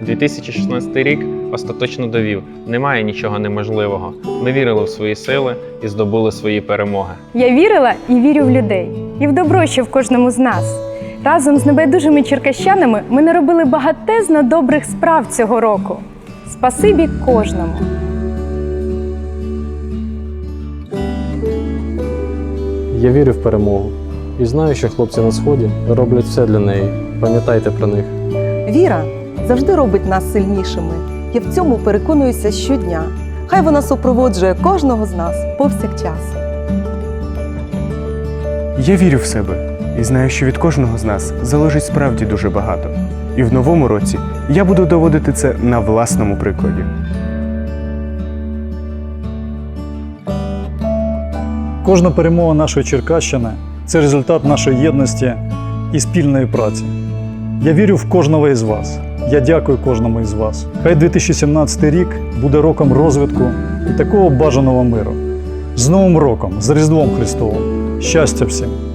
2016 рік остаточно довів: немає нічого неможливого. Ми вірили в свої сили і здобули свої перемоги. Я вірила і вірю в людей, і в добро, що в кожному з нас. Разом з небайдужими черкащанами ми наробили багатезно добрих справ цього року. Спасибі кожному. Я вірю в перемогу і знаю, що хлопці на сході роблять все для неї. Пам'ятайте про них. Віра завжди робить нас сильнішими. Я в цьому переконуюся щодня. Хай вона супроводжує кожного з нас повсякчас. Я вірю в себе і знаю, що від кожного з нас залежить справді дуже багато. І в новому році я буду доводити це на власному прикладі. Кожна перемога нашої Черкащини це результат нашої єдності і спільної праці. Я вірю в кожного із вас. Я дякую кожному із вас. Хай 2017 рік буде роком розвитку і такого бажаного миру. З Новим роком, з Різдвом Христовим. Щастя всім!